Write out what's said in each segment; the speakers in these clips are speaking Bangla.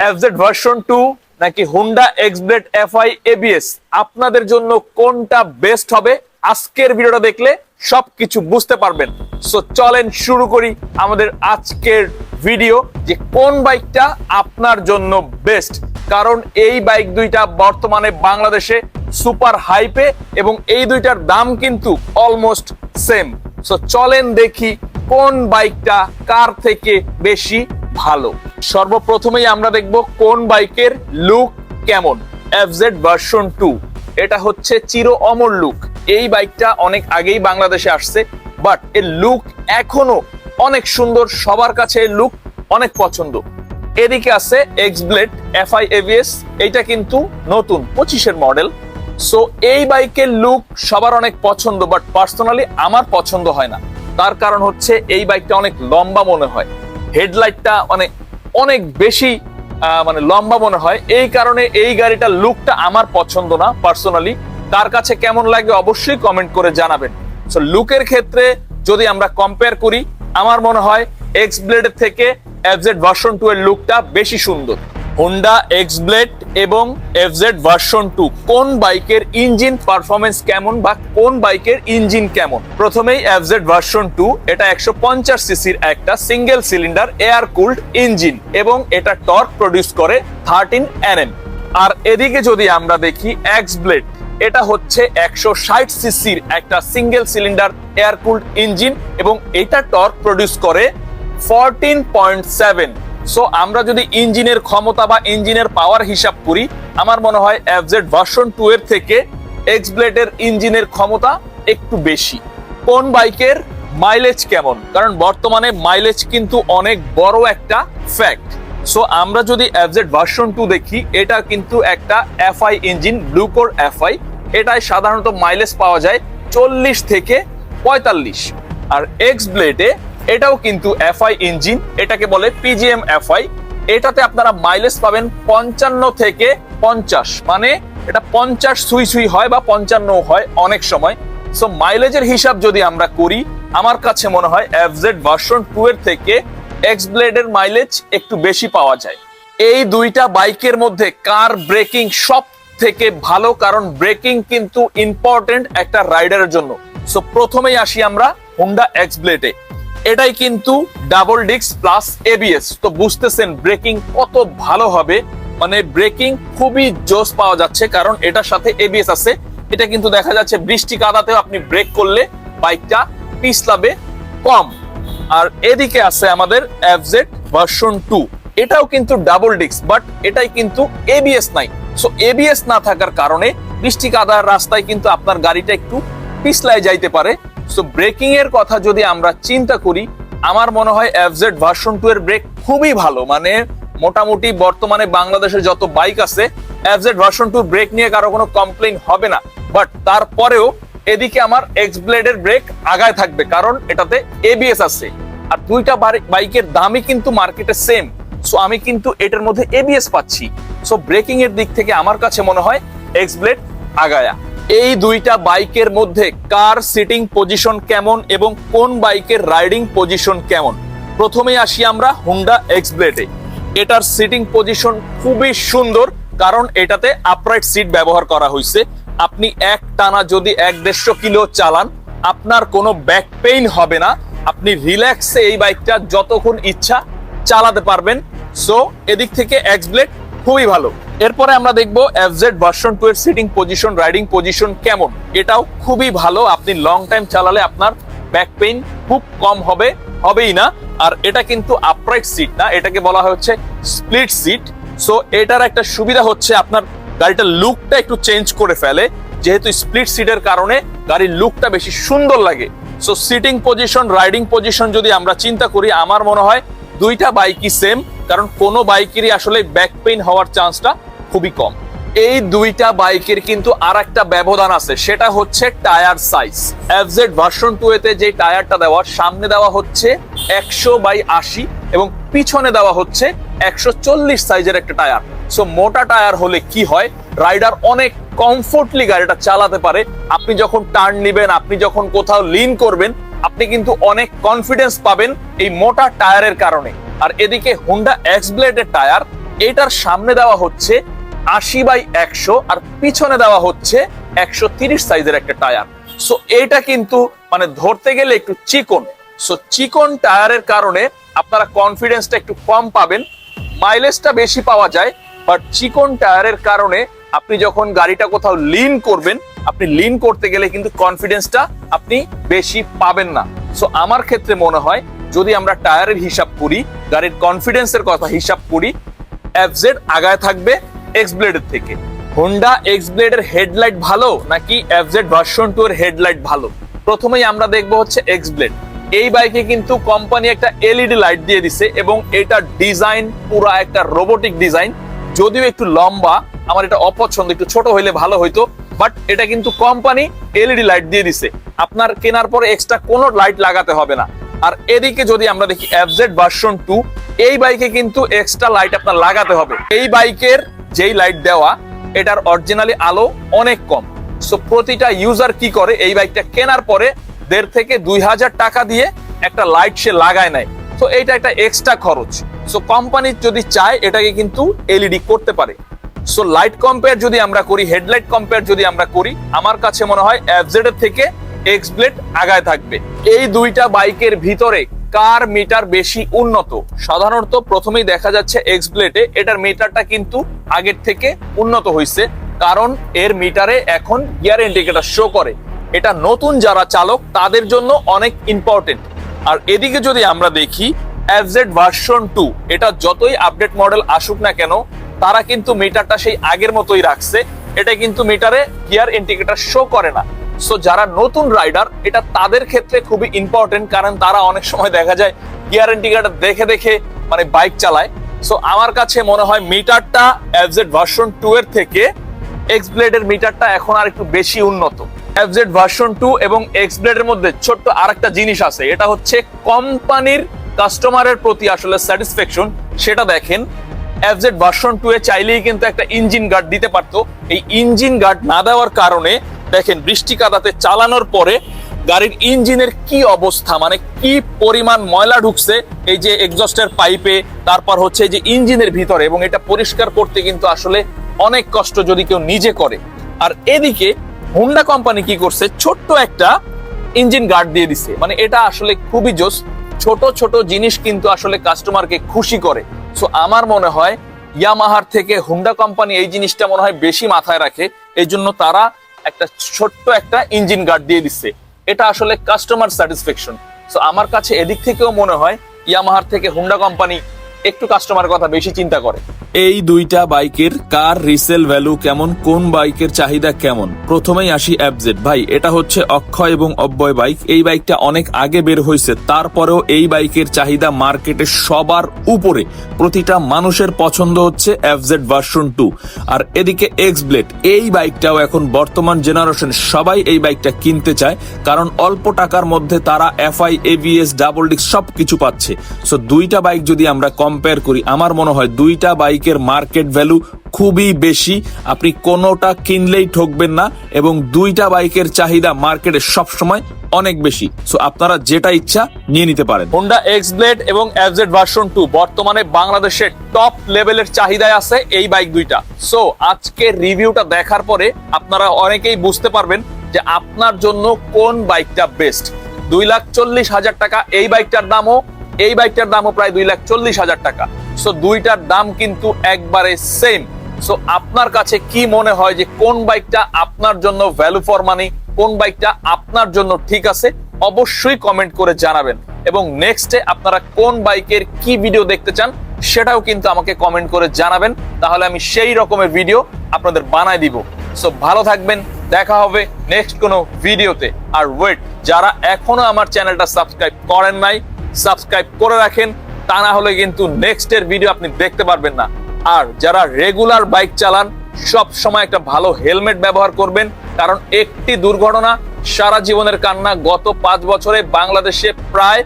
এফজেড ভার্সন টু নাকি হুন্ডা এক্সব্লেড এফআই এবিএস আপনাদের জন্য কোনটা বেস্ট হবে? আজকের ভিডিওটা দেখলে সবকিছু বুঝতে পারবেন। সো চলেন শুরু করি আমাদের আজকের ভিডিও যে কোন বাইকটা আপনার জন্য বেস্ট কারণ এই বাইক দুইটা বর্তমানে বাংলাদেশে সুপার হাইপে এবং এই দুইটার দাম কিন্তু অলমোস্ট সেম সো চলেন দেখি কোন বাইকটা কার থেকে বেশি ভালো। সর্বপ্রথমেই আমরা দেখব কোন বাইকের লুক কেমন এফজেড ভার্সন টু এটা হচ্ছে চির অমর লুক। এই বাইকটা অনেক আগেই বাংলাদেশে আসছে বাট এর লুক এখনও অনেক সুন্দর, সবার কাছে লুক অনেক পছন্দ। এদিকে আছে এক্স ব্লেড এফআই এভিএস এইটা কিন্তু নতুন, পঁচিশের মডেল সো এই বাইকের লুক সবার অনেক পছন্দ বাট পার্সোনালি আমার পছন্দ হয় না। তার কারণ হচ্ছে এই বাইকটা অনেক লম্বা মনে হয়। হেডলাইটটা মানে অনেক বেশি মানে লম্বা মনে হয়। এই কারণে এই গাড়িটার লুকটা আমার পছন্দ না পার্সোনালি তার কাছে কেমন লাগে অবশ্যই কমেন্ট করে জানাবেন। সো লুকের ক্ষেত্রে যদি আমরা কম্পেয়ার করি, আমার মনে হয় এক্স ব্লেডের থেকে এফজেড ভার্সন টু এর লুকটা বেশি সুন্দর। হোন্ডা এক্স ব্লেড এবং এফজেড ভার্সন টু কোন বাইকের ইঞ্জিন পারফরমেন্স কেমন বা কোন বাইকের ইঞ্জিন কেমন? প্রথমেই এফজেড ভার্সন টু এটা একশো পঞ্চাশ সিসির একটা single cylinder air cooled engine এবং এটা টর্ক প্রডিউস করে থার্টিন এনএম আর এদিকে যদি আমরা দেখি এক্স ব্লেড এটা হচ্ছে একশো ষাট সিসির একটা single cylinder air cooled engine এবং এটা টর্ক প্রডিউস করে ফোরটিন পয়েন্ট সেভেন সো আমরা যদি ইঞ্জিনের ক্ষমতা বা ইঞ্জিনের পাওয়ার হিসাব করি, আমার মনে হয় এফজেড ভার্সন টু এর থেকে এক্স ব্লেডের ইঞ্জিনের ক্ষমতা একটু বেশি। কোন বাইকের মাইলেজ কেমন? কারণ বর্তমানে মাইলেজ কিন্তু অনেক বড় একটা ফ্যাক্ট সো আমরা যদি এফজেড ভার্সন টু দেখি, এটা কিন্তু একটা এফআই ইঞ্জিন ব্লুকোর এফআই এটায় সাধারণত মাইলেজ পাওয়া যায় চল্লিশ থেকে পঁয়তাল্লিশ। আর এক্স ব্লেডে এটাও কিন্তু এফআই ইঞ্জিন এটাকে বলে পিজিএম এফআই এটাতে আপনারা মাইলেজ পাবেন পঞ্চান্ন থেকে পঞ্চাশ মানে এটা পঞ্চাশ সুই সুই হয় বা পঞ্চান্ন হয় অনেক সময়। সো মাইলেজের হিসাব যদি আমরা করি, আমার কাছে মনে হয় এফজেড ভার্সন টু এর থেকে এক্স ব্লেডের মাইলেজ একটু বেশি পাওয়া যায়। এই দুইটা বাইকের মধ্যে কার ব্রেকিং সব থেকে ভালো, কারণ ব্রেকিং কিন্তু ইম্পর্টেন্ট একটা রাইডারের জন্য। সো প্রথমেই আসি আমরা হুন্ডা এক্স ব্লেডে এটাই কিন্তু ডাবল ডিক্স প্লাস এবিএস তো বুঝতেছেন ব্রেকিং কত ভালো হবে? মানে ব্রেকিং খুবই জোস পাওয়া যাচ্ছে, কারণ এটার সাথে এবিএস আছে। এটা কিন্তু দেখা যাচ্ছে বৃষ্টি কাদাতেও আপনি ব্রেক করলে বাইকটা পিছলাবে কম। আর এদিকে আছে আমাদের এফজেড ভার্সন টু এটাও কিন্তু ডাবল ডিক্স বাট এটাই কিন্তু এবিএস নাই। সো এবিএস না থাকার কারণে বৃষ্টি কাদার রাস্তায় কিন্তু আপনার গাড়িটা একটু পিছলায় যাইতে পারে। সো ব্রেকিং এর কথা যদি আমরা চিন্তা করি, আমার মনে হয় এফজেড ভার্সন টু এর ব্রেক খুবই ভালো। মানে মোটামুটি বর্তমানে বাংলাদেশে যত বাইক আছে এফজেড ভার্সন টু ব্রেক নিয়ে কারও কোনো কমপ্লেইন হবে না। বাট তারপরেও এদিকে আমার এক্স ব্লেডের ব্রেক আগায় থাকবে, কারণ এটাতে এবিএস আছে। আর দুইটা বাইকের দামই কিন্তু মার্কেটে সেম সো আমি কিন্তু এটার মধ্যে এবিএস পাচ্ছি। সো ব্রেকিং এর দিক থেকে আমার কাছে মনে হয় এক্স ব্লেড আগায়া। এই দুইটা বাইকের মধ্যে কার সিটিং পজিশন কেমন এবং কোন বাইকের রাইডিং পজিশন কেমন? প্রথমেই আসি আমরা হুন্ডা এক্স ব্লেডে এটার সিটিং পজিশন খুবই সুন্দর কারণ এটাতে আপরাইট সিট ব্যবহার করা হয়েছে আপনি এক টানা যদি এক দেড়শো কিলো চালান, আপনার কোনো ব্যাক পেইন হবে না। আপনি রিল্যাক্সে এই বাইকটা যতক্ষণ ইচ্ছা চালাতে পারবেন। সো, এদিক থেকে এক্স ব্লেড খুবই ভালো। এরপরে আমরা দেখব এফজেড ভার্সন টু এর সিটিং পজিশন রাইডিং পজিশন কেমন? এটাও খুবই ভালো। আপনি লং টাইম চালালে আপনার ব্যাক পেইন খুব কম হবে, হবেই না। আর এটা কিন্তু আপরাইট সিট না, এটাকে বলা হচ্ছে স্প্লিট সিট সো এটার একটা সুবিধা হচ্ছে আপনার গাড়িটার লুকটা একটু চেঞ্জ করে ফেলে। যেহেতু স্প্লিট সিটের কারণে গাড়ির লুকটা বেশি সুন্দর লাগে। So sitting position riding position যদি আমরা চিন্তা করি, আমার মনে হয় দুইটা বাইকই সেম কারণ কোনো বাইকেরই আসলে ব্যাক পেইন হওয়ার চান্সটা খুবই কম। এই দুইটা বাইকের কিন্তু আর একটা ব্যবধান আছে, সেটা হচ্ছে tyre size FZ version two এতে যে টায়ারটা দেওয়া, সামনে দেওয়া হচ্ছে একশো বাই আশি এবং পিছনে দেওয়া হচ্ছে একশো চল্লিশ সাইজের একটা টায়ার সো মোটা টায়ার হলে কি হয়? রাইডার অনেক কমফোর্টলি গাড়িটা চালাতে পারে। আপনি যখন টার্ন নিবেন, আপনি যখন কোথাও লিন করবেন, আপনি কিন্তু অনেক কনফিডেন্স পাবেন এই মোটা টায়ারের কারণে। আর এদিকে হুন্ডা এক্স ব্লেডের টায়ার, এটার সামনে দেওয়া হচ্ছে আশি বাই একশো আর পিছনে দেওয়া হচ্ছে একশো তিরিশ সাইজের একটা টায়ার। সো এটা কিন্তু মানে ধরতে গেলে একটু চিকন। সো চিকন টায়ারের কারণে আপনারা কনফিডেন্সটা একটু কম পাবেন। মাইলেজটা বেশি পাওয়া যায় বাট চিকন টায়ারের কারণে আপনি যখন গাড়িটা কোথাও লিন করবেন, আপনি লিন করতে গেলে কিন্তু কনফিডেন্সটা আপনি বেশি পাবেন না। সো আমার ক্ষেত্রে মনে হয় যদি আমরা টায়ারের হিসাব করি, গাড়ির কনফিডেন্সের কথা হিসাব করি এফজেড আগায় থাকবে এক্স ব্লেডের থেকে। হোন্ডা এক্স ব্লেডের হেডলাইট ভালো নাকি এফজেড ভার্সন টু এর হেডলাইট ভালো? প্রথমেই আমরা দেখব হচ্ছে এক্স ব্লেড এই বাইকে কিন্তু কোম্পানি একটা এলইডি লাইট দিয়ে দিছে এবং এটা ডিজাইন পুরা একটা রোবোটিক ডিজাইন যদিও একটু লম্বা, আমার এটা অপছন্দ, একটু ছোট হইলে ভালো হইতো বাট এটা কিন্তু কোম্পানি এলইডি লাইট দিয়ে দিছে। আপনার কেনার পরে এক্সট্রা কোনো লাইট লাগাতে হবে না। আর এদিকে যদি আমরা দেখি এফজেড ভার্সন টু এই বাইকে কিন্তু এক্সট্রা লাইট আপনার লাগাতে হবে। এই বাইকের যেই লাইট দেওয়া, এটার অরিজিনালি আলো অনেক কম। সো প্রতিটা ইউজার কি করে? এই বাইকটা কেনার পরে দেড় থেকে দুই হাজার টাকা দিয়ে একটা লাইট সে লাগায় নেয়। তো এইটা একটা এক্সট্রা খরচ। সো কোম্পানি যদি চায়, এটাকে কিন্তু এলইডি করতে পারে। সো লাইট কম্পেয়ার যদি আমরা করি হেডলাইট কম্পেয়ার যদি আমরা করি, আমার কাছে মনে হয় এর থেকে এক্স ব্লেড আগায় থাকবে। এই দুইটা বাইকের ভিতরে কার মিটার বেশি উন্নত? সাধারণত প্রথমেই দেখা যাচ্ছে এক্স ব্লেডে এটার মিটারটা কিন্তু আগের থেকে উন্নত হয়েছে কারণ এর মিটারে এখন গিয়ার ইন্ডিকেটার শো করে। এটা নতুন যারা চালক, তাদের জন্য অনেক ইম্পর্টেন্ট আর এদিকে যদি আমরা দেখি এফজেড ভার্সন টু এটা যতই আপডেট মডেল আসুক না কেন, তারা কিন্তু মিটারটা সেই আগের মতোই রাখছে, এটা কিন্তু মিটারে গিয়ার ইন্ডিকেটার শো করে না। সো যারা নতুন রাইডার এটা তাদের ক্ষেত্রে খুবই ইম্পর্টেন্ট কারণ তারা অনেক সময় দেখা যায় গিয়ার ইন্ডিকেটর দেখে দেখে মানে বাইক চালায়। সো আমার কাছে মনে হয় মিটারটা এফজেড ভার্সন টু এর থেকে এক্স ব্লেডের মিটারটা এখন আর একটু বেশি উন্নত। এফজেড ভার্সন টু এবং এক্স ব্লেডের মধ্যে ছোট্ট আরেকটা জিনিস আছে, এটা হচ্ছে কোম্পানির কাস্টমারের প্রতি আসলে স্যাটিসফ্যাকশন সেটা দেখেন। এফজেড ভার্সন টু এ চাইলেই কিন্তু একটা ইঞ্জিন গার্ড দিতে পারতো। এই ইঞ্জিন গার্ড না দেওয়ার কারণে দেখেন, বৃষ্টি কাদাতে চালানোর পরে গাড়ির ইঞ্জিনের কি অবস্থা? মানে কি পরিমাণ ময়লা ঢুকছে? এই যে এক্সস্টের পাইপে তারপর হচ্ছে যে ইঞ্জিনের ভিতরে, এবং এটা পরিষ্কার করতে কিন্তু আসলে অনেক কষ্ট যদি কেউ নিজে করে। আর এদিকে হুন্ডা কোম্পানি কি করছে? ছোট্ট একটা ইঞ্জিন গার্ড দিয়ে দিছে। মানে এটা আসলে খুবই জোস। ছোট ছোট জিনিস কিন্তু আসলে কাস্টমারকে খুশি করে। সো আমার মনে হয় ইয়ামাহার থেকে হুন্ডা কোম্পানি এই জিনিসটা মনে হয় বেশি মাথায় রাখে। এই জন্য তারা একটা ছোট্ট একটা ইঞ্জিন গার্ড দিয়ে দিচ্ছে। এটা আসলে কাস্টমার স্যাটিসফ্যাকশন সো আমার কাছে এদিক থেকেও মনে হয় ইয়ামাহার থেকে হুন্ডা কোম্পানি একটু কাস্টমার কথা বেশি চিন্তা করে। এই দুইটা বাইকের কার রিসেল ভ্যালু কেমন? কোন বাইকের চাহিদা কেমন? প্রথমেই আসি অ্যাবজেট ভাই, এটা হচ্ছে অক্ষয় এবং অব্যয় বাইক। এই বাইকটা অনেক আগে বের হয়েছে। তারপরেও এই বাইকের চাহিদা মার্কেটে সবার উপরে। প্রতিটা মানুষের পছন্দ হচ্ছে এফজেড ভার্সন টু আর এদিকে এক্স ব্লেড এই বাইকটাও এখন বর্তমান জেনারেশন সবাই এই বাইকটা কিনতে চায়। কারণ অল্প টাকার মধ্যে তারা এফআই এবিএস ডাবল ডিক্স সব কিছু পাচ্ছে। সো দুইটা বাইক যদি আমরা কম্পেয়ার করি, আমার মনে হয় দুইটা বাইকের মার্কেট ভ্যালু খুবই বেশি। আপনি কোনোটা কিনলেই ঠকবেন না এবং দুইটা বাইকের চাহিদা মার্কেটে সবসময় অনেক বেশি। সো আপনারা যেটা ইচ্ছা নিয়ে নিতে পারেন। হোন্ডা এক্স ব্লেড এবং এফজেড ভার্সন টু বর্তমানে বাংলাদেশের টপ লেভেলের চাহিদায় আছে এই বাইক দুইটা। সো আজকে রিভিউটা দেখার পরে আপনারা অনেকেই বুঝতে পারবেন যে আপনার জন্য কোন বাইকটা বেস্ট দুই লাখ চল্লিশ হাজার টাকা এই বাইকটার দামও, এই বাইকটার দামও প্রায় দুই লাখ চল্লিশ হাজার টাকা। সো দুইটার দাম কিন্তু একবারে সেম সো আপনার কাছে কি মনে হয় যে কোন বাইকটা আপনার জন্য ভ্যালু ফর মানি কোন বাইকটা আপনার জন্য ঠিক আছে? অবশ্যই কমেন্ট করে জানাবেন। এবং নেক্সটে আপনারা কোন বাইকের কি ভিডিও দেখতে চান, সেটাও কিন্তু আমাকে কমেন্ট করে জানাবেন। তাহলে আমি সেই রকমের ভিডিও আপনাদের বানায় দিব। সো ভালো থাকবেন, দেখা হবে নেক্সট কোনো ভিডিওতে আর ওয়েট যারা এখনও আমার চ্যানেলটা সাবস্ক্রাইব করেন নাই সাবস্ক্রাইব করে রাখেন। তা না হলে কিন্তু নেক্সট এর ভিডিও আপনি দেখতে পারবেন না। আর যারা রেগুলার বাইক চালান, সব সময় একটা ভালো হেলমেট ব্যবহার করবেন, কারণ একটি দুর্ঘটনা সারা জীবনের কান্না গত পাঁচ বছরে বাংলাদেশে প্রায়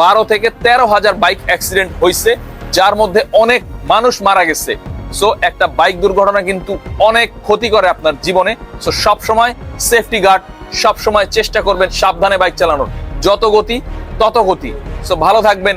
বারো থেকে তেরো হাজার বাইক অ্যাক্সিডেন্ট হয়েছে যার মধ্যে অনেক মানুষ মারা গেছে। সো একটা বাইক দুর্ঘটনা কিন্তু অনেক ক্ষতি করে আপনার জীবনে। সো সব সময় সেফটি গার্ড সব সময় চেষ্টা করবেন সাবধানে বাইক চালানোর। যত গতি, তত গতি। সো ভালো থাকবেন।